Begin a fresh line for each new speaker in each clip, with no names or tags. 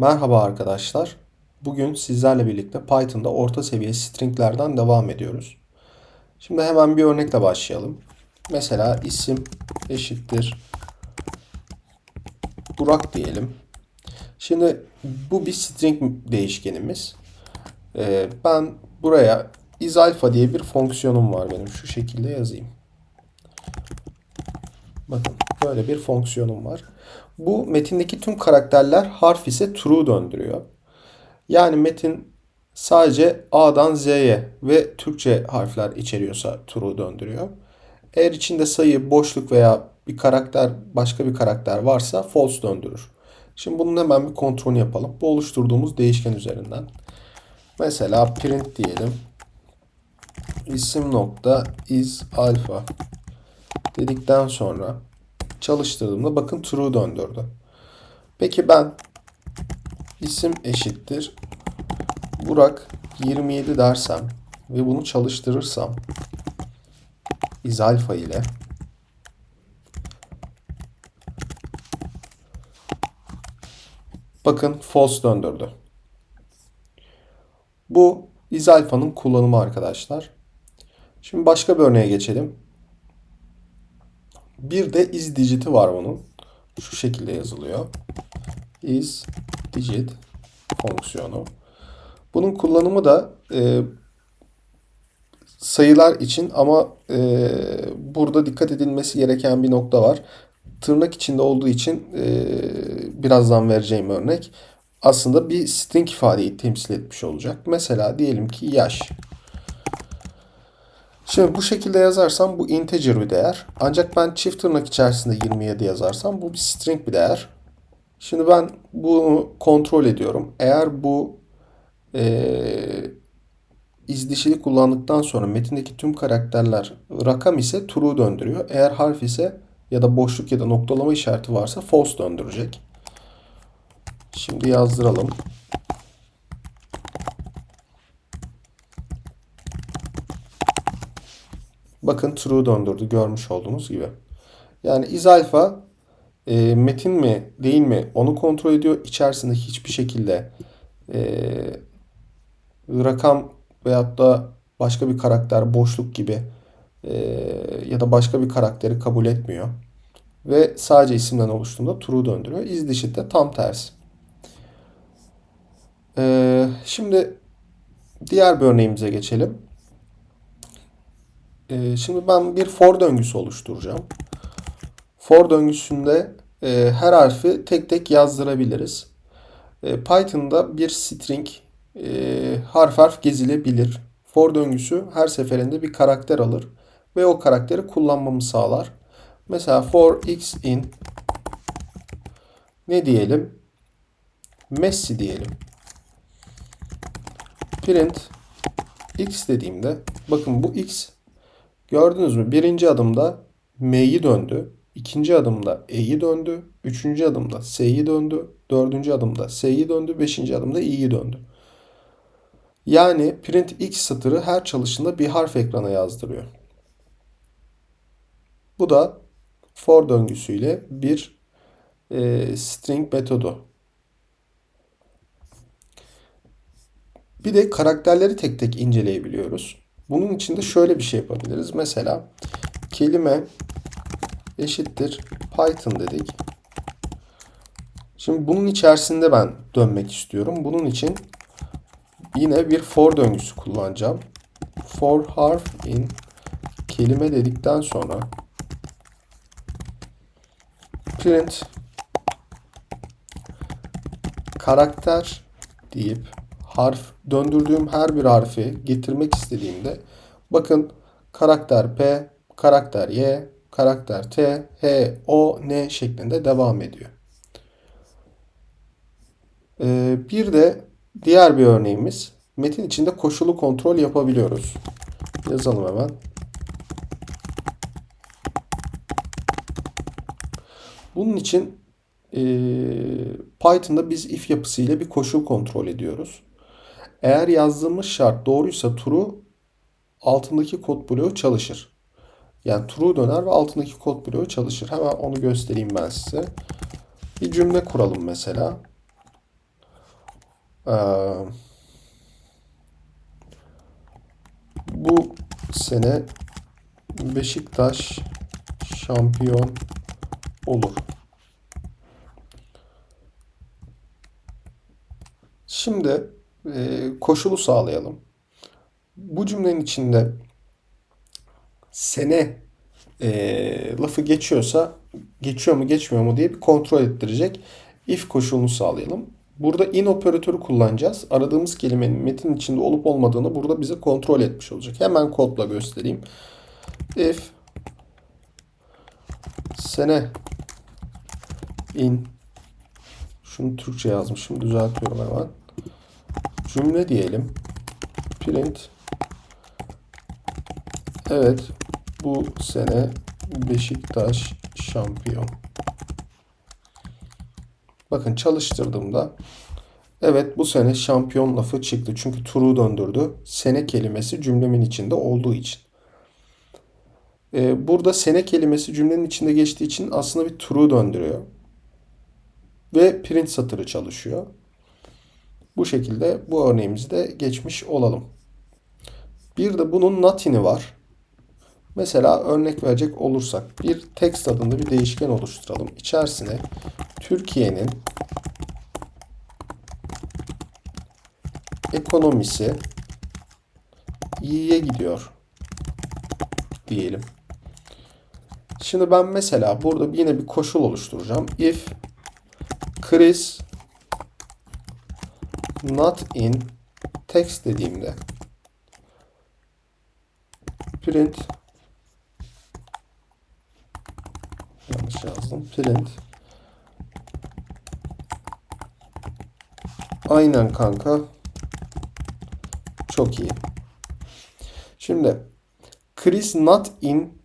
Merhaba arkadaşlar. Bugün sizlerle birlikte Python'da orta seviye stringlerden devam ediyoruz. Şimdi hemen bir örnekle başlayalım. Mesela isim eşittir Burak diyelim. Şimdi bu bir string değişkenimiz. Ee, ben buraya isalpha diye bir fonksiyonum var benim. Şu şekilde yazayım. Bakın böyle bir fonksiyonum var. Bu metindeki tüm karakterler harf ise true döndürüyor. Yani metin sadece A'dan Z'ye ve Türkçe harfler içeriyorsa true döndürüyor. Eğer içinde sayı, boşluk veya bir karakter, başka bir karakter varsa false döndürür. Şimdi bunun hemen bir kontrolünü yapalım. Bu oluşturduğumuz değişken üzerinden. Mesela print diyelim. isim nokta is alpha dedikten sonra çalıştırdığımda bakın true döndürdü. Peki ben isim eşittir Burak 27 dersem ve bunu çalıştırırsam is alfa ile bakın false döndürdü. Bu is alfa'nın kullanımı arkadaşlar. Şimdi başka bir örneğe geçelim. Bir de is digit'i var bunun. Şu şekilde yazılıyor. Is digit fonksiyonu. Bunun kullanımı da e, sayılar için ama e, burada dikkat edilmesi gereken bir nokta var. Tırnak içinde olduğu için e, birazdan vereceğim örnek aslında bir string ifadeyi temsil etmiş olacak. Mesela diyelim ki yaş. Şimdi bu şekilde yazarsam bu integer bir değer. Ancak ben çift tırnak içerisinde 27 yazarsam bu bir string bir değer. Şimdi ben bunu kontrol ediyorum. Eğer bu e, izdişili kullandıktan sonra metindeki tüm karakterler rakam ise true döndürüyor. Eğer harf ise ya da boşluk ya da noktalama işareti varsa false döndürecek. Şimdi yazdıralım. Bakın true döndürdü görmüş olduğunuz gibi. Yani is alpha e, metin mi değil mi onu kontrol ediyor. İçerisinde hiçbir şekilde e, rakam veyahut da başka bir karakter boşluk gibi e, ya da başka bir karakteri kabul etmiyor. Ve sadece isimden oluştuğunda true döndürüyor. Is dişi de tam tersi. E, şimdi diğer bir örneğimize geçelim. E, şimdi ben bir for döngüsü oluşturacağım. For döngüsünde e, her harfi tek tek yazdırabiliriz. E, Python'da bir string e, harf harf gezilebilir. For döngüsü her seferinde bir karakter alır ve o karakteri kullanmamı sağlar. Mesela for x in ne diyelim? Messi diyelim. Print x dediğimde bakın bu x gördünüz mü? Birinci adımda m'yi döndü. ikinci adımda e'yi döndü. Üçüncü adımda s'yi döndü. Dördüncü adımda s'yi döndü. Beşinci adımda i'yi döndü. Yani print x satırı her çalışında bir harf ekrana yazdırıyor. Bu da for döngüsüyle bir e, string metodu. Bir de karakterleri tek tek inceleyebiliyoruz. Bunun için de şöyle bir şey yapabiliriz. Mesela kelime eşittir Python dedik. Şimdi bunun içerisinde ben dönmek istiyorum. Bunun için yine bir for döngüsü kullanacağım. For harf in kelime dedikten sonra print karakter deyip harf döndürdüğüm her bir harfi getirmek istediğimde bakın karakter P, karakter Y, karakter T, H, O, N şeklinde devam ediyor. Ee, bir de diğer bir örneğimiz metin içinde koşulu kontrol yapabiliyoruz. Yazalım hemen. Bunun için e, Python'da biz if yapısıyla bir koşul kontrol ediyoruz. Eğer yazdığımız şart doğruysa true altındaki kod bloğu çalışır. Yani true döner ve altındaki kod bloğu çalışır. Hemen onu göstereyim ben size. Bir cümle kuralım mesela. Ee, bu sene Beşiktaş şampiyon olur. Şimdi koşulu sağlayalım. Bu cümlenin içinde sene e, lafı geçiyorsa geçiyor mu geçmiyor mu diye bir kontrol ettirecek if koşulunu sağlayalım. Burada in operatörü kullanacağız. Aradığımız kelimenin metin içinde olup olmadığını burada bize kontrol etmiş olacak. Hemen kodla göstereyim. If sene in şunu Türkçe yazmışım. Düzeltiyorum hemen. Cümle diyelim. Print Evet bu sene Beşiktaş şampiyon. Bakın çalıştırdığımda evet bu sene şampiyon lafı çıktı. Çünkü turu döndürdü. Sene kelimesi cümlemin içinde olduğu için. Ee, burada sene kelimesi cümlenin içinde geçtiği için aslında bir turu döndürüyor. Ve print satırı çalışıyor. Bu şekilde bu örneğimizi de geçmiş olalım. Bir de bunun not'ini var. Mesela örnek verecek olursak bir text adında bir değişken oluşturalım. İçerisine Türkiye'nin ekonomisi iyiye gidiyor diyelim. Şimdi ben mesela burada yine bir koşul oluşturacağım. If Chris not in text dediğimde print yanlış yazdım. Print aynen kanka çok iyi. Şimdi Chris not in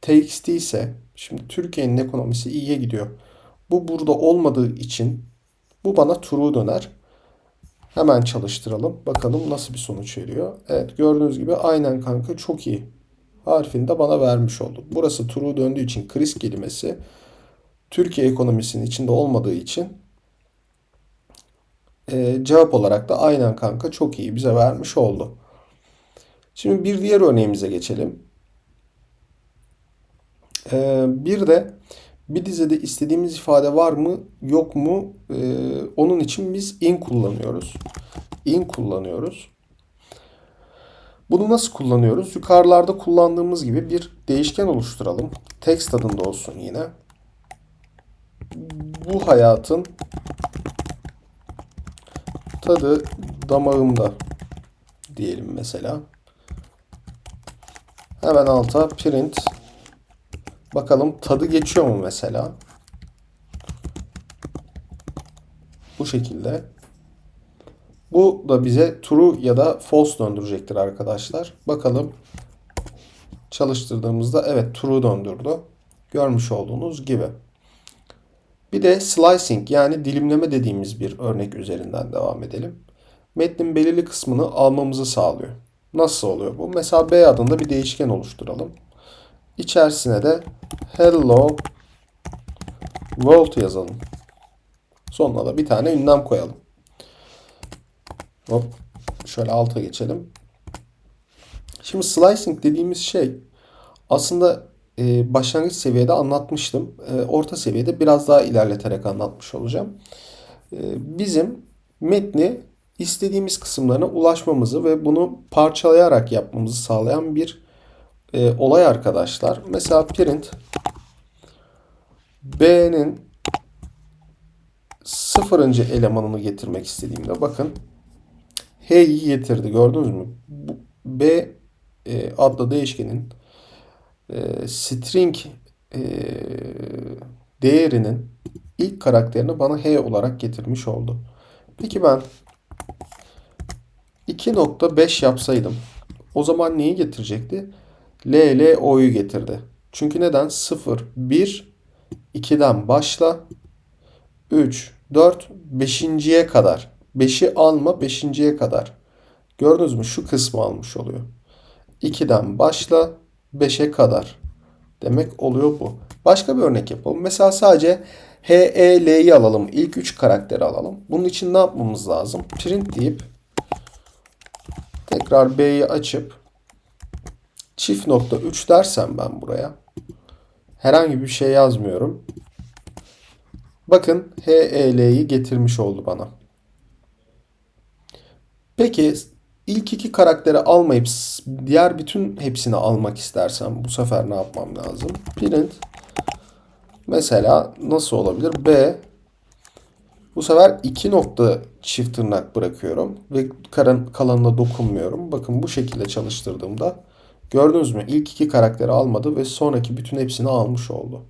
TXT ise şimdi Türkiye'nin ekonomisi iyiye gidiyor. Bu burada olmadığı için bu bana true döner. Hemen çalıştıralım. Bakalım nasıl bir sonuç veriyor. Evet gördüğünüz gibi aynen kanka çok iyi. Harfini de bana vermiş oldu. Burası true döndüğü için kriz kelimesi Türkiye ekonomisinin içinde olmadığı için e, cevap olarak da aynen kanka çok iyi bize vermiş oldu. Şimdi bir diğer örneğimize geçelim. E, bir de bir dizede istediğimiz ifade var mı yok mu e, onun için biz in kullanıyoruz. In kullanıyoruz. Bunu nasıl kullanıyoruz? Yukarılarda kullandığımız gibi bir değişken oluşturalım. Text adında olsun yine. Bu hayatın tadı damağımda diyelim mesela. Hemen alta print bakalım tadı geçiyor mu mesela. Bu şekilde. Bu da bize true ya da false döndürecektir arkadaşlar. Bakalım çalıştırdığımızda evet true döndürdü. Görmüş olduğunuz gibi. Bir de slicing yani dilimleme dediğimiz bir örnek üzerinden devam edelim. Metnin belirli kısmını almamızı sağlıyor. Nasıl oluyor bu? Mesela B adında bir değişken oluşturalım. İçerisine de hello world yazalım. Sonuna da bir tane ünlem koyalım. Hop. Şöyle alta geçelim. Şimdi slicing dediğimiz şey aslında e, başlangıç seviyede anlatmıştım. E, orta seviyede biraz daha ilerleterek anlatmış olacağım. E, bizim metni istediğimiz kısımlarına ulaşmamızı ve bunu parçalayarak yapmamızı sağlayan bir e, olay arkadaşlar. Mesela print B'nin sıfırıncı elemanını getirmek istediğimde bakın H'yi getirdi gördünüz mü? B e, adlı değişkenin e, string e, değerinin ilk karakterini bana H olarak getirmiş oldu. Peki ben 2.5 yapsaydım o zaman neyi getirecekti? L, L, O'yu getirdi. Çünkü neden? 0, 1, 2'den başla. 3, 4, 5.ye kadar. 5'i alma 5.ye kadar. Gördünüz mü? Şu kısmı almış oluyor. 2'den başla 5'e kadar. Demek oluyor bu. Başka bir örnek yapalım. Mesela sadece H, E, L'yi alalım. İlk 3 karakteri alalım. Bunun için ne yapmamız lazım? Print deyip tekrar B'yi açıp çift nokta 3 dersem ben buraya herhangi bir şey yazmıyorum. Bakın H, E, L'yi getirmiş oldu bana. Peki ilk iki karakteri almayıp diğer bütün hepsini almak istersem bu sefer ne yapmam lazım? Print mesela nasıl olabilir? B bu sefer iki nokta çift tırnak bırakıyorum ve kalanına dokunmuyorum. Bakın bu şekilde çalıştırdığımda gördünüz mü? İlk iki karakteri almadı ve sonraki bütün hepsini almış oldu.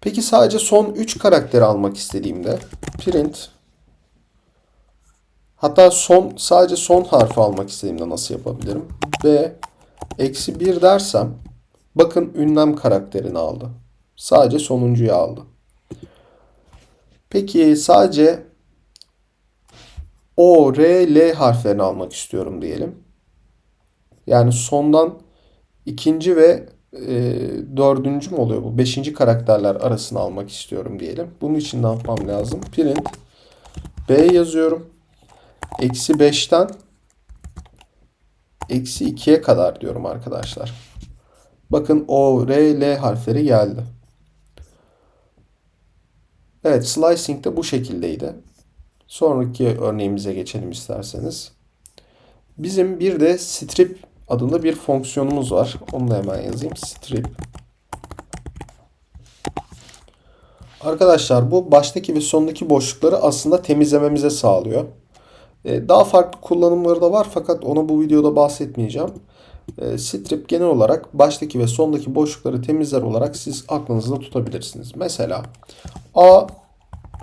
Peki sadece son 3 karakteri almak istediğimde print hatta son sadece son harfi almak istediğimde nasıl yapabilirim? B eksi 1 dersem bakın ünlem karakterini aldı. Sadece sonuncuyu aldı. Peki sadece O, R, L harflerini almak istiyorum diyelim. Yani sondan ikinci ve e, dördüncü mü oluyor bu? Beşinci karakterler arasını almak istiyorum diyelim. Bunun için ne yapmam lazım? Print B yazıyorum. Eksi 5'ten eksi 2'ye kadar diyorum arkadaşlar. Bakın O, R, L harfleri geldi. Evet, slicing de bu şekildeydi. Sonraki örneğimize geçelim isterseniz. Bizim bir de strip adında bir fonksiyonumuz var. Onu da hemen yazayım. Strip. Arkadaşlar bu baştaki ve sondaki boşlukları aslında temizlememize sağlıyor. Ee, daha farklı kullanımları da var fakat onu bu videoda bahsetmeyeceğim. Ee, strip genel olarak baştaki ve sondaki boşlukları temizler olarak siz aklınızda tutabilirsiniz. Mesela A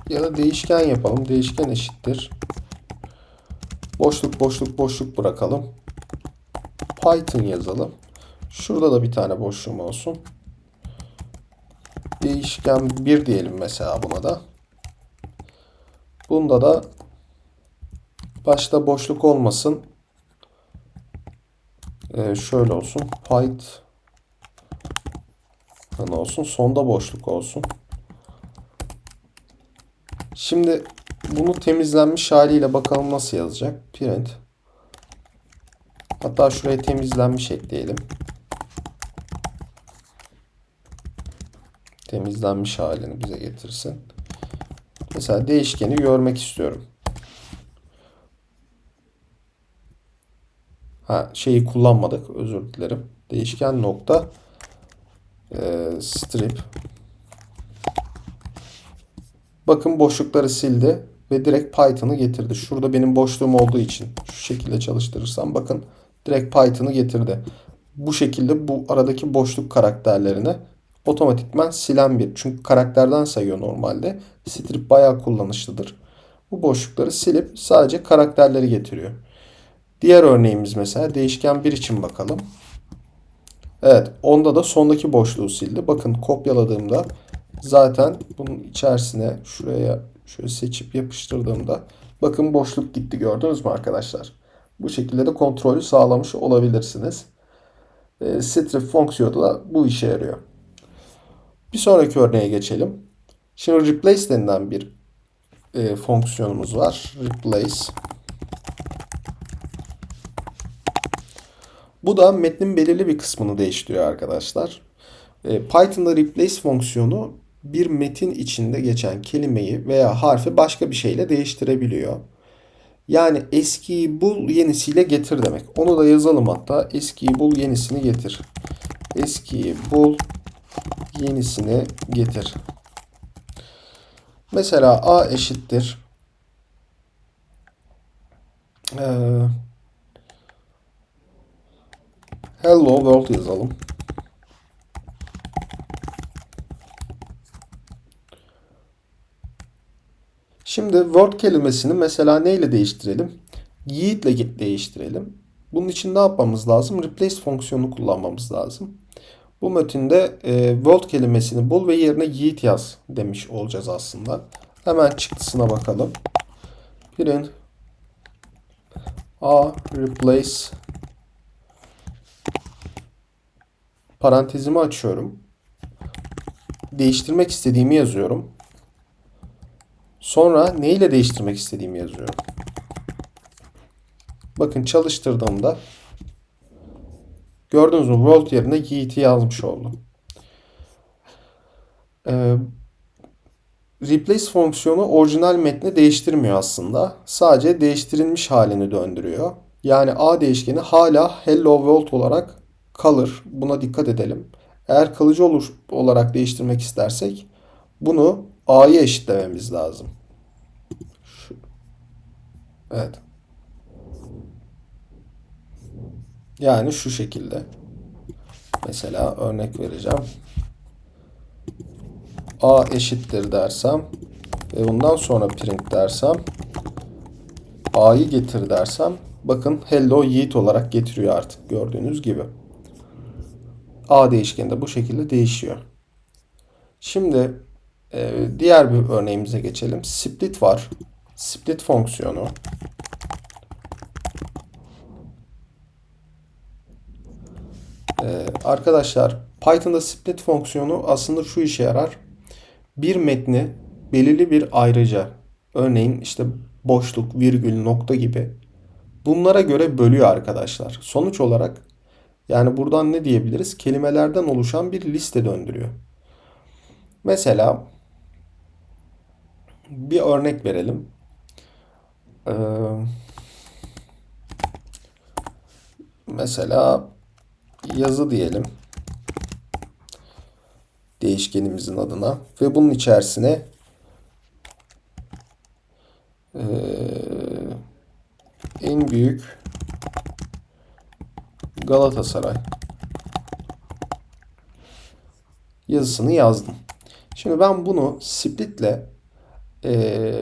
ya da değişken yapalım. Değişken eşittir. Boşluk boşluk boşluk bırakalım. Python yazalım. Şurada da bir tane boşluğum olsun. Değişken 1 diyelim mesela buna da. Bunda da başta boşluk olmasın. Ee, şöyle olsun. Python olsun. Sonda boşluk olsun. Şimdi bunu temizlenmiş haliyle bakalım nasıl yazacak. Print. Hatta şuraya temizlenmiş ekleyelim. Temizlenmiş halini bize getirsin. Mesela değişkeni görmek istiyorum. Ha şeyi kullanmadık. Özür dilerim. Değişken nokta e, strip Bakın boşlukları sildi ve direkt Python'ı getirdi. Şurada benim boşluğum olduğu için şu şekilde çalıştırırsam bakın direkt Python'ı getirdi. Bu şekilde bu aradaki boşluk karakterlerini otomatikman silen bir. Çünkü karakterden sayıyor normalde. Strip bayağı kullanışlıdır. Bu boşlukları silip sadece karakterleri getiriyor. Diğer örneğimiz mesela değişken 1 için bakalım. Evet onda da sondaki boşluğu sildi. Bakın kopyaladığımda zaten bunun içerisine şuraya şöyle seçip yapıştırdığımda bakın boşluk gitti gördünüz mü arkadaşlar? Bu şekilde de kontrolü sağlamış olabilirsiniz. E, strip fonksiyonu da bu işe yarıyor. Bir sonraki örneğe geçelim. Şimdi replace denilen bir e, fonksiyonumuz var. Replace. Bu da metnin belirli bir kısmını değiştiriyor arkadaşlar. E, Python'da replace fonksiyonu bir metin içinde geçen kelimeyi veya harfi başka bir şeyle değiştirebiliyor. Yani eskiyi bul yenisiyle getir demek. Onu da yazalım hatta. Eskiyi bul yenisini getir. Eskiyi bul yenisini getir. Mesela A eşittir. Ee, hello world yazalım. Şimdi word kelimesini mesela neyle değiştirelim? Yiğit ile değiştirelim. Bunun için ne yapmamız lazım? Replace fonksiyonu kullanmamız lazım. Bu metinde e, word kelimesini bul ve yerine yiğit yaz demiş olacağız aslında. Hemen çıktısına bakalım. Print a replace parantezimi açıyorum. değiştirmek istediğimi yazıyorum. Sonra ne ile değiştirmek istediğimi yazıyorum. Bakın çalıştırdığımda gördüğünüz mü world yerine Yiğit'i yazmış oldu. Ee, replace fonksiyonu orijinal metni değiştirmiyor aslında. Sadece değiştirilmiş halini döndürüyor. Yani A değişkeni hala hello world olarak kalır. Buna dikkat edelim. Eğer kalıcı olur, olarak değiştirmek istersek bunu A'ya eşitlememiz lazım. Evet. Yani şu şekilde. Mesela örnek vereceğim. A eşittir dersem ve bundan sonra print dersem A'yı getir dersem bakın hello yiğit olarak getiriyor artık gördüğünüz gibi. A değişkeni de bu şekilde değişiyor. Şimdi e, diğer bir örneğimize geçelim. Split var. Split fonksiyonu. E, arkadaşlar Python'da split fonksiyonu aslında şu işe yarar. Bir metni belirli bir ayrıca örneğin işte boşluk, virgül, nokta gibi bunlara göre bölüyor arkadaşlar. Sonuç olarak yani buradan ne diyebiliriz? Kelimelerden oluşan bir liste döndürüyor. Mesela bir örnek verelim. Ee, mesela yazı diyelim. Değişkenimizin adına. Ve bunun içerisine ee, en büyük Galatasaray yazısını yazdım. Şimdi ben bunu splitle ee,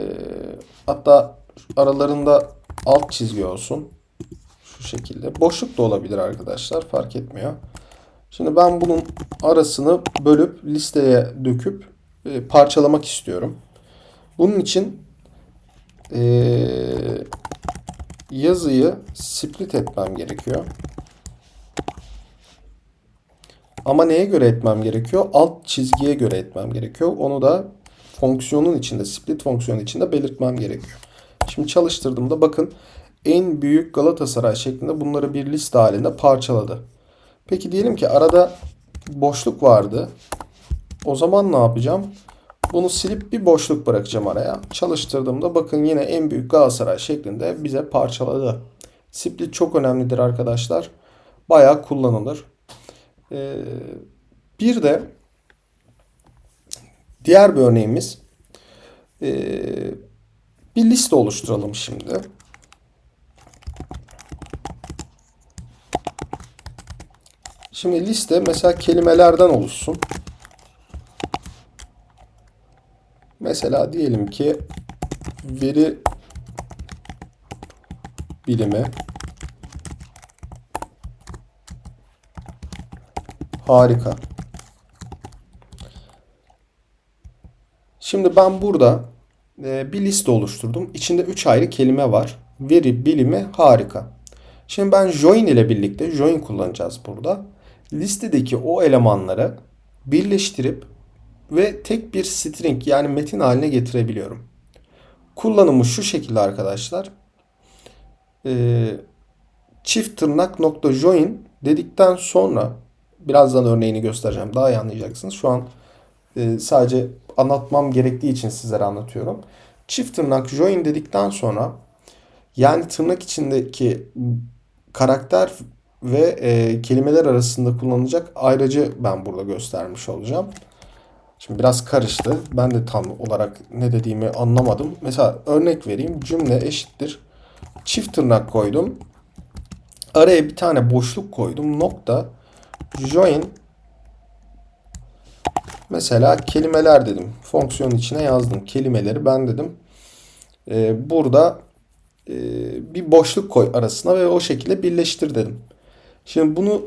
hatta aralarında alt çizgi olsun. Şu şekilde. Boşluk da olabilir arkadaşlar. Fark etmiyor. Şimdi ben bunun arasını bölüp listeye döküp e, parçalamak istiyorum. Bunun için e, yazıyı split etmem gerekiyor. Ama neye göre etmem gerekiyor? Alt çizgiye göre etmem gerekiyor. Onu da fonksiyonun içinde, split fonksiyonu içinde belirtmem gerekiyor. Şimdi çalıştırdığımda bakın en büyük Galatasaray şeklinde bunları bir liste halinde parçaladı. Peki diyelim ki arada boşluk vardı. O zaman ne yapacağım? Bunu silip bir boşluk bırakacağım araya. Çalıştırdığımda bakın yine en büyük Galatasaray şeklinde bize parçaladı. Split çok önemlidir arkadaşlar. Bayağı kullanılır. Ee, bir de diğer bir örneğimiz ee, bir liste oluşturalım şimdi. Şimdi liste mesela kelimelerden oluşsun. Mesela diyelim ki veri bilimi harika. Şimdi ben burada e, bir liste oluşturdum. İçinde 3 ayrı kelime var. Veri bilimi harika. Şimdi ben join ile birlikte join kullanacağız burada. Listedeki o elemanları birleştirip ve tek bir string yani metin haline getirebiliyorum. Kullanımı şu şekilde arkadaşlar. Ee, çift tırnak nokta join dedikten sonra birazdan örneğini göstereceğim. Daha iyi anlayacaksınız. Şu an e, sadece anlatmam gerektiği için sizlere anlatıyorum. Çift tırnak join dedikten sonra yani tırnak içindeki karakter ve e, kelimeler arasında kullanılacak ayrıcı ben burada göstermiş olacağım. Şimdi biraz karıştı. Ben de tam olarak ne dediğimi anlamadım. Mesela örnek vereyim. Cümle eşittir. Çift tırnak koydum. Araya bir tane boşluk koydum. Nokta. Join. Mesela kelimeler dedim. Fonksiyonun içine yazdım. Kelimeleri ben dedim. Ee, burada e, bir boşluk koy arasına ve o şekilde birleştir dedim. Şimdi bunu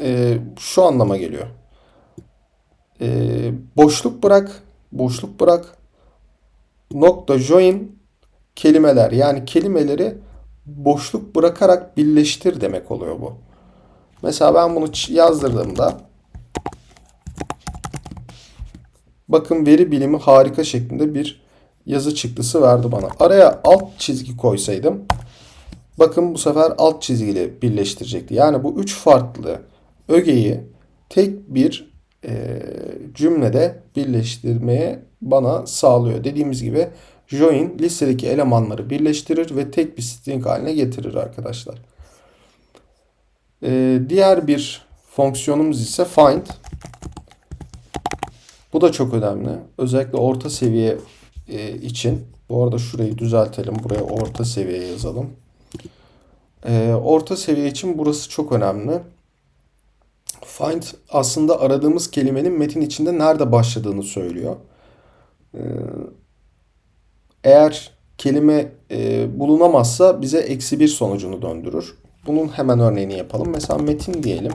e, şu anlama geliyor. E, boşluk bırak, boşluk bırak. Nokta join kelimeler. Yani kelimeleri boşluk bırakarak birleştir demek oluyor bu. Mesela ben bunu yazdırdığımda Bakın veri bilimi harika şeklinde bir yazı çıktısı verdi bana. Araya alt çizgi koysaydım bakın bu sefer alt çizgiyle birleştirecekti. Yani bu üç farklı ögeyi tek bir e, cümlede birleştirmeye bana sağlıyor. Dediğimiz gibi join listedeki elemanları birleştirir ve tek bir string haline getirir arkadaşlar. E, diğer bir fonksiyonumuz ise find. Bu da çok önemli. Özellikle orta seviye e, için. Bu arada şurayı düzeltelim. Buraya orta seviye yazalım. E, orta seviye için burası çok önemli. Find aslında aradığımız kelimenin metin içinde nerede başladığını söylüyor. E, eğer kelime e, bulunamazsa bize eksi bir sonucunu döndürür. Bunun hemen örneğini yapalım. Mesela metin diyelim.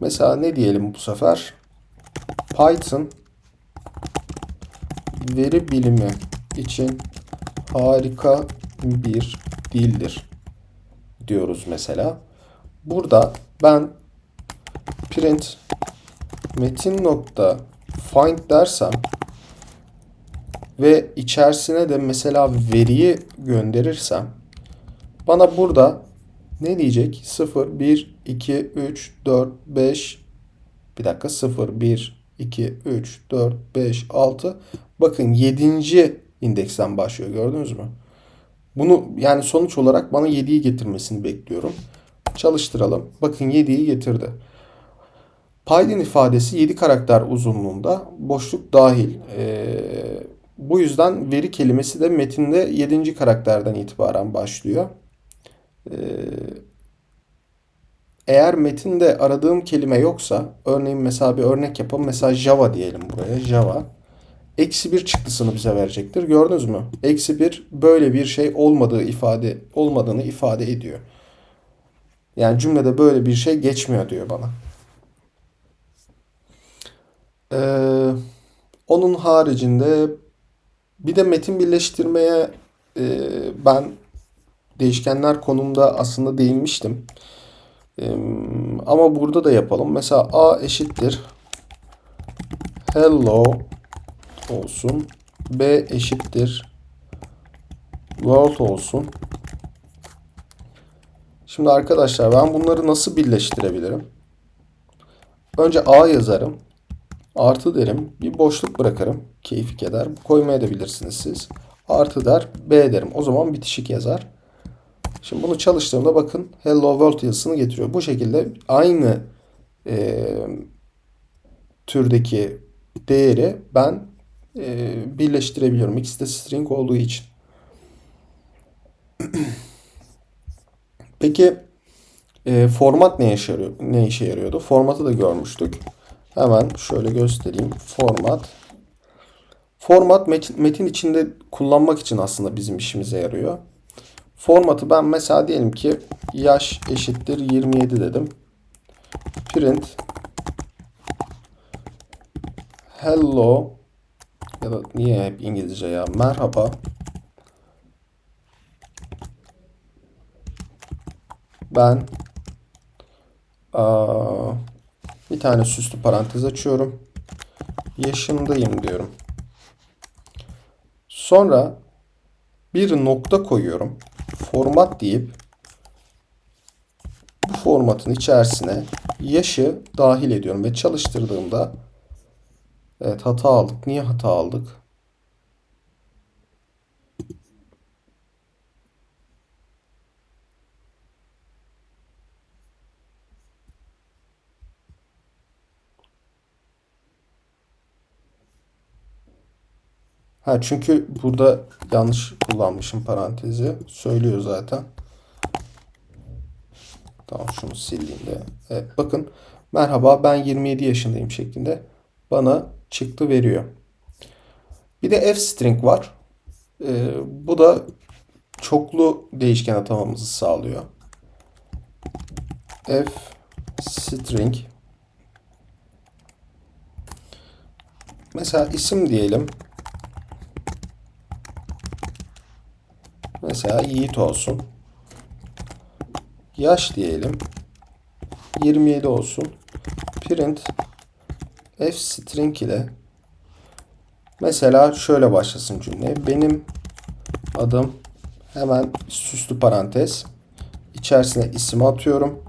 Mesela ne diyelim bu sefer? Python veri bilimi için harika bir dildir diyoruz mesela. Burada ben print metin nokta find dersem ve içerisine de mesela veriyi gönderirsem bana burada ne diyecek? 0, 1, 2, 3, 4, 5 bir dakika 0, 1, 2, 3, 4, 5, 6 bakın 7. indeksten başlıyor gördünüz mü? Bunu yani sonuç olarak bana 7'yi getirmesini bekliyorum. Çalıştıralım. Bakın 7'yi getirdi. Python ifadesi 7 karakter uzunluğunda boşluk dahil. Ee, bu yüzden veri kelimesi de metinde 7. karakterden itibaren başlıyor. Ee, eğer metinde aradığım kelime yoksa örneğin mesela bir örnek yapalım. Mesela Java diyelim buraya. Java. Eksi bir çıktısını bize verecektir. Gördünüz mü? Eksi bir böyle bir şey olmadığı ifade olmadığını ifade ediyor. Yani cümlede böyle bir şey geçmiyor diyor bana. Ee, onun haricinde bir de metin birleştirmeye e, ben değişkenler konumda aslında değinmiştim. Ama burada da yapalım. Mesela a eşittir hello olsun. b eşittir world olsun. Şimdi arkadaşlar ben bunları nasıl birleştirebilirim? Önce a yazarım. Artı derim. Bir boşluk bırakırım. Keyfi eder. Koymaya da bilirsiniz siz. Artı der. B derim. O zaman bitişik yazar. Şimdi bunu çalıştığımda bakın Hello World yazısını getiriyor. Bu şekilde aynı e, türdeki değeri ben e, birleştirebiliyorum. İkisi de string olduğu için. Peki e, format ne işe yarıyor? Ne işe yarıyordu? Formatı da görmüştük. Hemen şöyle göstereyim. Format. Format metin, metin içinde kullanmak için aslında bizim işimize yarıyor. Formatı ben mesela diyelim ki yaş eşittir 27 dedim. Print. Hello. Ya da niye hep İngilizce ya? Merhaba. Ben aa, bir tane süslü parantez açıyorum. Yaşındayım diyorum. Sonra bir nokta koyuyorum format deyip bu formatın içerisine yaşı dahil ediyorum ve çalıştırdığımda evet hata aldık. Niye hata aldık? Ha çünkü burada yanlış kullanmışım parantezi. Söylüyor zaten. Tamam şunu sileyim de. Evet bakın. Merhaba ben 27 yaşındayım şeklinde bana çıktı veriyor. Bir de f string var. Ee, bu da çoklu değişken atamamızı sağlıyor. f string Mesela isim diyelim. Mesela Yiğit olsun. Yaş diyelim. 27 olsun. Print f string ile mesela şöyle başlasın cümle. Benim adım hemen süslü parantez içerisine isim atıyorum.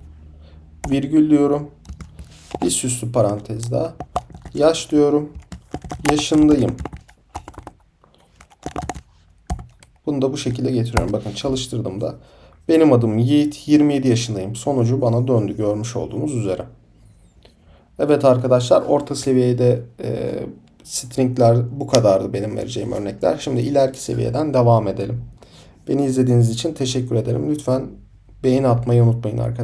Virgül diyorum. Bir süslü parantez daha. Yaş diyorum. Yaşındayım. Bunu da bu şekilde getiriyorum. Bakın çalıştırdım da. Benim adım Yiğit. 27 yaşındayım. Sonucu bana döndü görmüş olduğunuz üzere. Evet arkadaşlar orta seviyede e, stringler bu kadardı benim vereceğim örnekler. Şimdi ileriki seviyeden devam edelim. Beni izlediğiniz için teşekkür ederim. Lütfen beğeni atmayı unutmayın arkadaşlar.